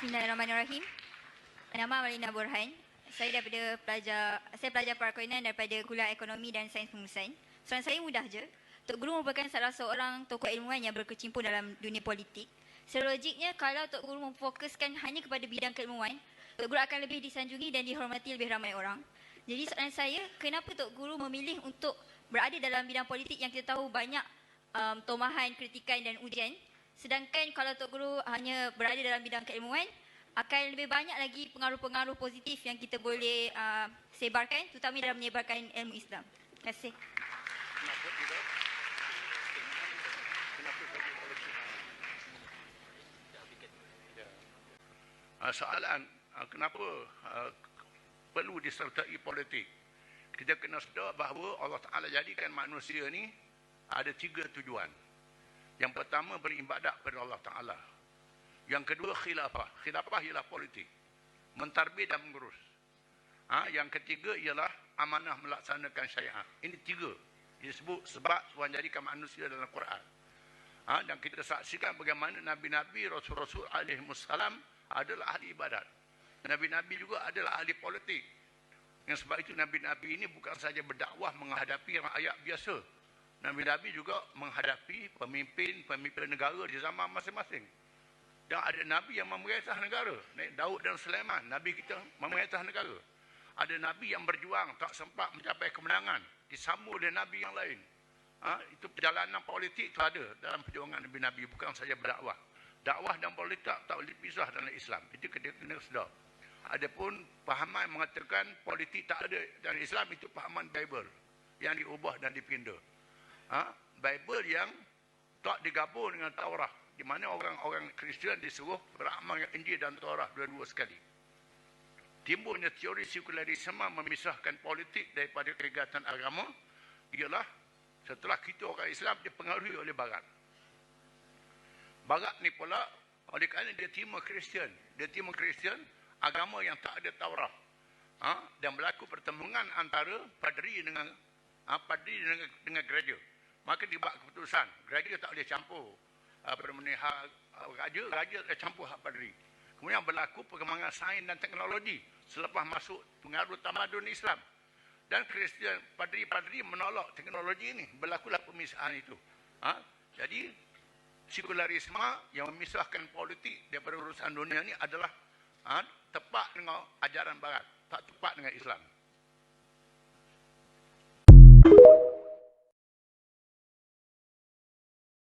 Bismillahirrahmanirrahim. Nama Malina Burhan. Saya daripada pelajar saya pelajar perkawinan daripada Kuliah Ekonomi dan Sains Pengurusan. Soalan saya mudah je. Tok Guru merupakan salah seorang tokoh ilmuwan yang berkecimpung dalam dunia politik. Selogiknya kalau Tok Guru memfokuskan hanya kepada bidang keilmuan, Tok Guru akan lebih disanjungi dan dihormati lebih ramai orang. Jadi soalan saya, kenapa Tok Guru memilih untuk berada dalam bidang politik yang kita tahu banyak um, tomahan, kritikan dan ujian Sedangkan kalau Tok Guru hanya berada dalam bidang keilmuan, akan lebih banyak lagi pengaruh-pengaruh positif yang kita boleh uh, sebarkan, terutama dalam menyebarkan ilmu Islam. Terima kasih. Uh, soalan uh, kenapa uh, perlu disertai politik? Kita kena sedar bahawa Allah Ta'ala jadikan manusia ni ada tiga tujuan. Yang pertama beribadat kepada Allah Ta'ala. Yang kedua khilafah. Khilafah ialah politik. Mentarbih dan mengurus. Ha? Yang ketiga ialah amanah melaksanakan syariat. Ini tiga. Disebut sebab Tuhan jadikan manusia dalam Quran. Ha? Dan kita saksikan bagaimana Nabi-Nabi, Rasul-Rasul alaihi wassalam adalah ahli ibadat. Nabi-Nabi juga adalah ahli politik. Yang sebab itu Nabi-Nabi ini bukan saja berdakwah menghadapi rakyat biasa. Nabi-Nabi juga menghadapi pemimpin-pemimpin negara di zaman masing-masing. Dan ada Nabi yang memerintah negara. Daud dan Sulaiman, Nabi kita memerintah negara. Ada Nabi yang berjuang, tak sempat mencapai kemenangan. Disambung dengan Nabi yang lain. Ha? Itu perjalanan politik itu ada dalam perjuangan Nabi-Nabi. Bukan saja berdakwah. Dakwah dan politik tak boleh pisah dalam Islam. Itu kena, kena sedar. Adapun pahaman mengatakan politik tak ada dalam Islam itu pahaman Bible yang diubah dan dipindah ha, Bible yang tak digabung dengan Taurat di mana orang-orang Kristian disuruh beramal dengan Injil dan Taurat dua-dua sekali. Timbulnya teori sekularisme memisahkan politik daripada kegiatan agama ialah setelah kita orang Islam dipengaruhi oleh Barat. Barat ni pula oleh kerana dia timur Kristian. Dia timur Kristian agama yang tak ada Taurat. Ha? Dan berlaku pertemuan antara padri dengan ha, padri dengan, dengan gereja maka dibuat keputusan. Gereja tak boleh campur apa namanya hak raja. Raja tak campur hak padri kemudian berlaku perkembangan sains dan teknologi selepas masuk pengaruh tamadun Islam. Dan Kristian padri-padri menolak teknologi ini. Berlakulah pemisahan itu. Ha? jadi sekularisme yang memisahkan politik daripada urusan dunia ini adalah ha, tepat dengan ajaran barat tak tepat dengan Islam